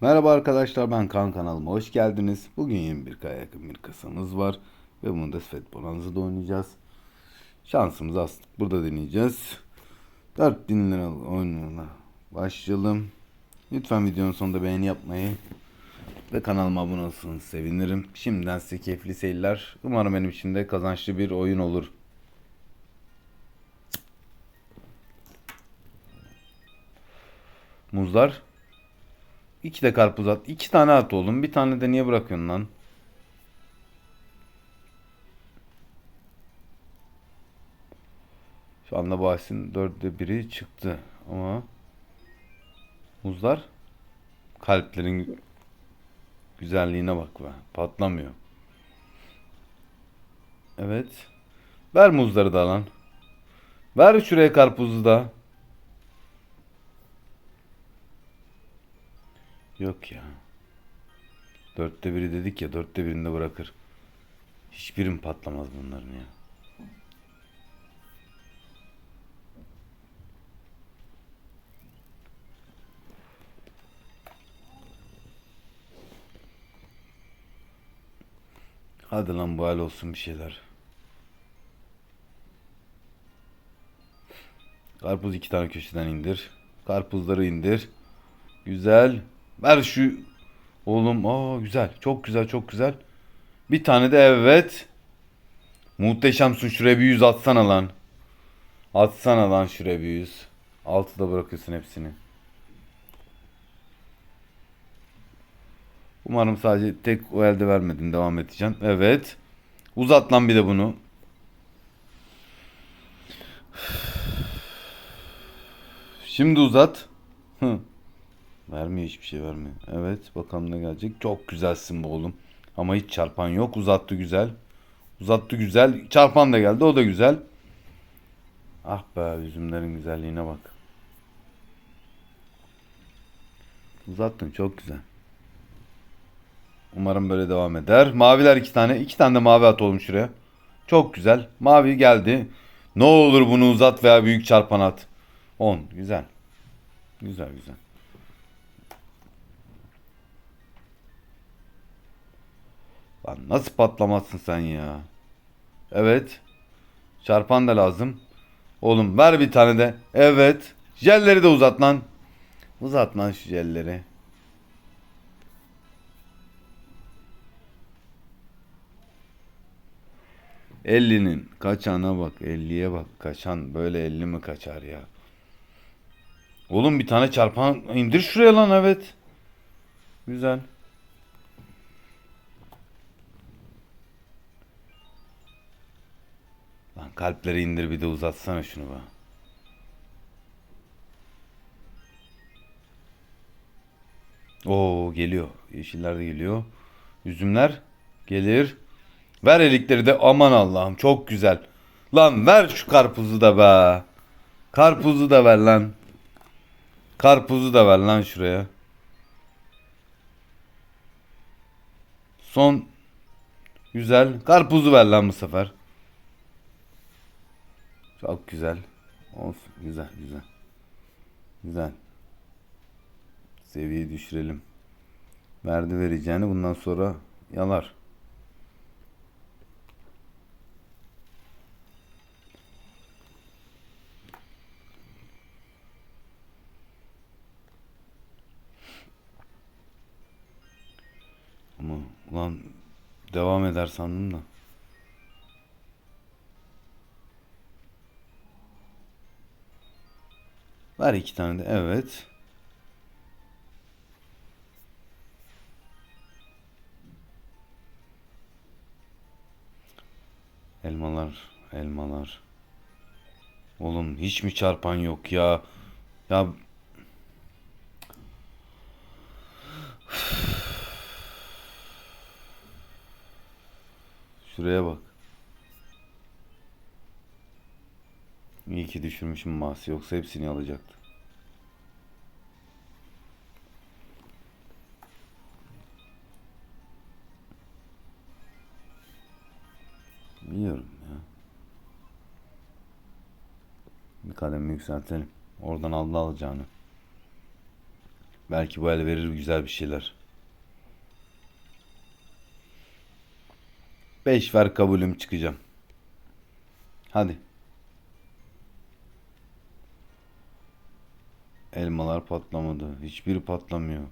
Merhaba arkadaşlar ben Kaan kanalıma hoş geldiniz. Bugün 21K'ya yakın bir kasamız var. Ve bunu da Svet Bonanza'da oynayacağız. Şansımızı astık. Burada deneyeceğiz. 4000 lira oyununa başlayalım. Lütfen videonun sonunda beğeni yapmayı ve kanalıma abone olursanız sevinirim. Şimdiden size keyifli seyirler. Umarım benim için de kazançlı bir oyun olur. Muzlar. İki de karpuz at. İki tane at oğlum. Bir tane de niye bırakıyorsun lan? Şu anda bahisin dörtte biri çıktı. Ama muzlar kalplerin güzelliğine bak be. Patlamıyor. Evet. Ver muzları da lan. Ver şuraya karpuzu da. Yok ya. Dörtte biri dedik ya dörtte birinde bırakır. Hiçbirim patlamaz bunların ya. Hadi lan bu hal olsun bir şeyler. Karpuz iki tane köşeden indir. Karpuzları indir. Güzel. Ver şu. Oğlum aa güzel. Çok güzel çok güzel. Bir tane de evet. Muhteşemsin şuraya bir yüz atsana lan. Atsana lan şuraya bir yüz. Altıda bırakıyorsun hepsini. Umarım sadece tek o elde vermedin. Devam edeceğim. Evet. Uzat lan bir de bunu. Şimdi uzat. Hı. Vermiyor hiçbir şey vermiyor. Evet bakalım ne gelecek. Çok güzelsin bu oğlum. Ama hiç çarpan yok. Uzattı güzel. Uzattı güzel. Çarpan da geldi. O da güzel. Ah be üzümlerin güzelliğine bak. Uzattın çok güzel. Umarım böyle devam eder. Maviler iki tane. iki tane de mavi at oğlum şuraya. Çok güzel. Mavi geldi. Ne olur bunu uzat veya büyük çarpan at. 10. Güzel. Güzel güzel. Lan nasıl patlamazsın sen ya? Evet. Çarpan da lazım. Oğlum ver bir tane de. Evet. Jelleri de uzat lan. Uzat lan şu jelleri. Ellinin kaçana bak. Elliye bak. Kaçan böyle elli mi kaçar ya? Oğlum bir tane çarpan indir şuraya lan evet. Güzel. Kalpleri indir bir de uzatsana şunu be. Oo geliyor. Yeşiller de geliyor. Üzümler gelir. Ver elikleri de aman Allah'ım çok güzel. Lan ver şu karpuzu da be. Karpuzu da ver lan. Karpuzu da ver lan şuraya. Son güzel. Karpuzu ver lan bu sefer. Çok güzel. Olsun. Güzel güzel. Güzel. Seviyeyi düşürelim. Verdi vereceğini bundan sonra yalar. Ama ulan devam eder sandım da. Ver iki tane de. Evet. Elmalar, elmalar. Oğlum hiç mi çarpan yok ya? Ya Şuraya bak. İyi ki düşürmüşüm masi yoksa hepsini alacaktı. Biliyorum ya. Bir kademe yükseltelim. Oradan aldı alacağını. Belki bu el verir güzel bir şeyler. 5 ver kabulüm çıkacağım. Hadi. Elmalar patlamadı. Hiçbiri patlamıyor.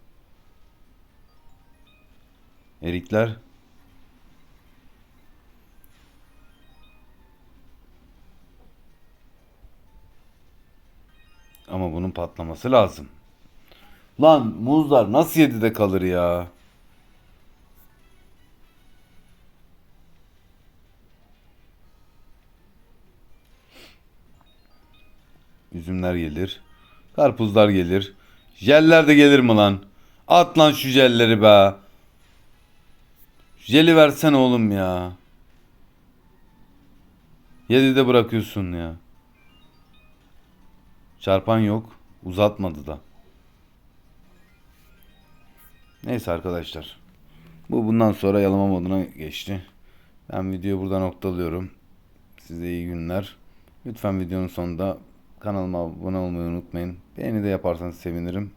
Erikler. Ama bunun patlaması lazım. Lan muzlar nasıl 7'de kalır ya? Üzümler gelir. Karpuzlar gelir. Jeller de gelir mi lan? At lan şu jelleri be. Jeli versene oğlum ya. 7'de bırakıyorsun ya. Çarpan yok. Uzatmadı da. Neyse arkadaşlar. Bu bundan sonra yalama moduna geçti. Ben videoyu burada noktalıyorum. Size iyi günler. Lütfen videonun sonunda kanalıma abone olmayı unutmayın. Beğeni de yaparsanız sevinirim.